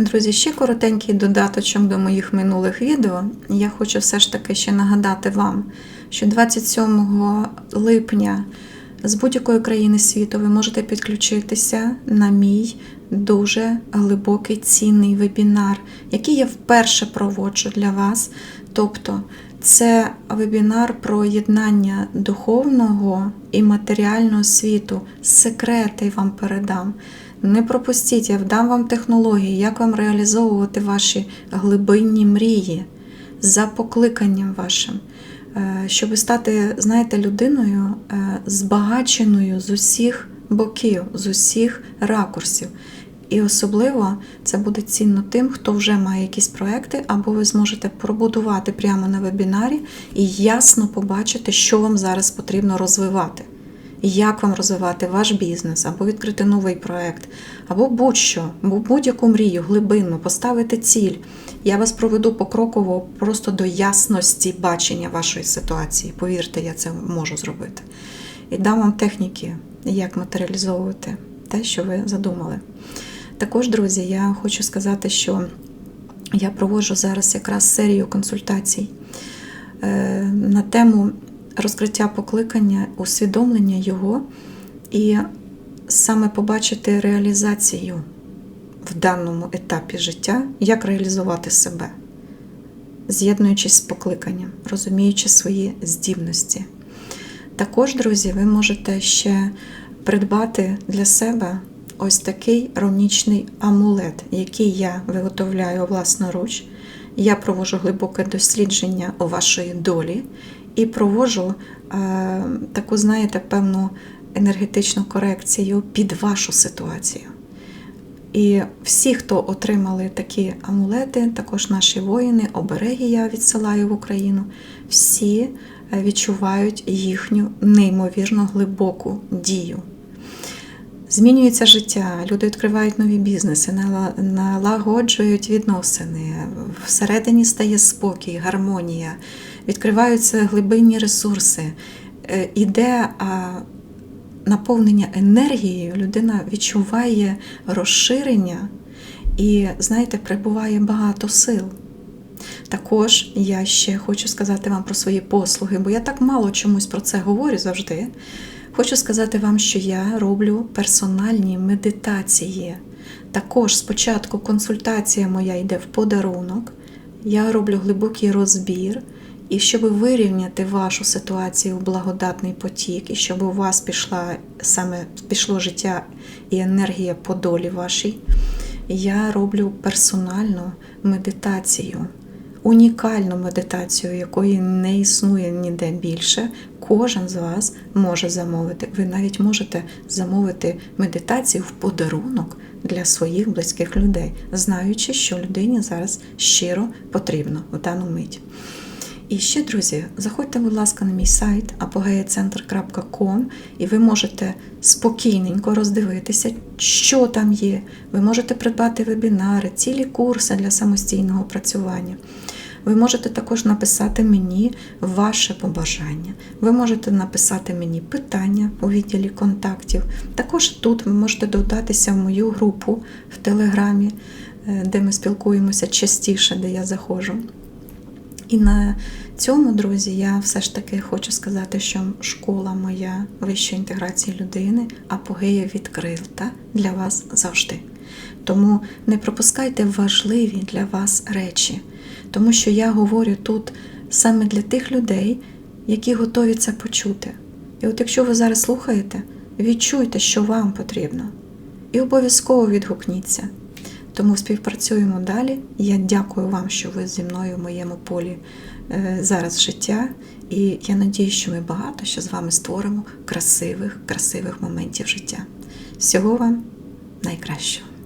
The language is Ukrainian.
Друзі, ще коротенький додаточок до моїх минулих відео. Я хочу все ж таки ще нагадати вам, що 27 липня з будь-якої країни світу ви можете підключитися на мій дуже глибокий цінний вебінар, який я вперше проводжу для вас. Тобто, це вебінар про єднання духовного і матеріального світу. Секрети вам передам. Не пропустіть, я вдам вам технології, як вам реалізовувати ваші глибинні мрії за покликанням вашим, Е, щоб стати, знаєте, людиною е, збагаченою з усіх боків, з усіх ракурсів. І особливо це буде цінно тим, хто вже має якісь проекти, або ви зможете пробудувати прямо на вебінарі і ясно побачити, що вам зараз потрібно розвивати. Як вам розвивати ваш бізнес, або відкрити новий проект, або будь-що, або будь-яку мрію глибинно, поставити ціль. Я вас проведу покроково просто до ясності бачення вашої ситуації. Повірте, я це можу зробити. І дам вам техніки, як матеріалізовувати те, що ви задумали. Також, друзі, я хочу сказати, що я проводжу зараз якраз серію консультацій е, на тему розкриття покликання, усвідомлення його і саме побачити реалізацію в даному етапі життя, як реалізувати себе, з'єднуючись з покликанням, розуміючи свої здібності. Також, друзі, ви можете ще придбати для себе ось такий ромнічний амулет, який я виготовляю власноруч. Я проводжу глибоке дослідження у вашої долі і проводжу е, таку, знаєте, певну енергетичну корекцію під вашу ситуацію. І всі, хто отримали такі амулети, також наші воїни, обереги я відсилаю в Україну, всі е, відчувають їхню неймовірно глибоку дію. Змінюється життя, люди відкривають нові бізнеси, налагоджують відносини, всередині стає спокій, гармонія, відкриваються глибинні ресурси. Е, Іде наповнення енергією, людина відчуває розширення і, знаєте, прибуває багато сил. Також я ще хочу сказати вам про свої послуги, бо я так мало чомусь про це говорю завжди. Хочу сказати вам, що я роблю персональні медитації. Також спочатку консультація моя йде в подарунок, я роблю глибокий розбір. І щоб вирівняти вашу ситуацію в благодатний потік, і щоб у вас пішла саме пішло життя і енергія по долі вашій, я роблю персональну медитацію, унікальну медитацію, якої не існує ніде більше. Кожен з вас може замовити. Ви навіть можете замовити медитацію в подарунок для своїх близьких людей, знаючи, що людині зараз щиро потрібно в дану мить. І ще, друзі, заходьте, будь ласка, на мій сайт apogeacenter.com і ви можете спокійненько роздивитися, що там є. Ви можете придбати вебінари, цілі курси для самостійного працювання. Ви можете також написати мені ваше побажання. Ви можете написати мені питання у відділі контактів. Також тут ви можете додатися в мою групу в Телеграмі, е, де ми спілкуємося частіше, де я заходжу. І на цьому, друзі, я все ж таки хочу сказати, що школа моя вищої інтеграції людини апогея відкрита для вас завжди. Тому не пропускайте важливі для вас речі, тому що я говорю тут саме для тих людей, які готові це почути. І от якщо ви зараз слухаєте, відчуйте, що вам потрібно, і обов'язково відгукніться. Тому співпрацюємо далі. Я дякую вам, що ви зі мною в моєму полі е, зараз життя. І я надію, що ми багато що з вами створимо красивих, красивих моментів життя. Всього вам найкращого.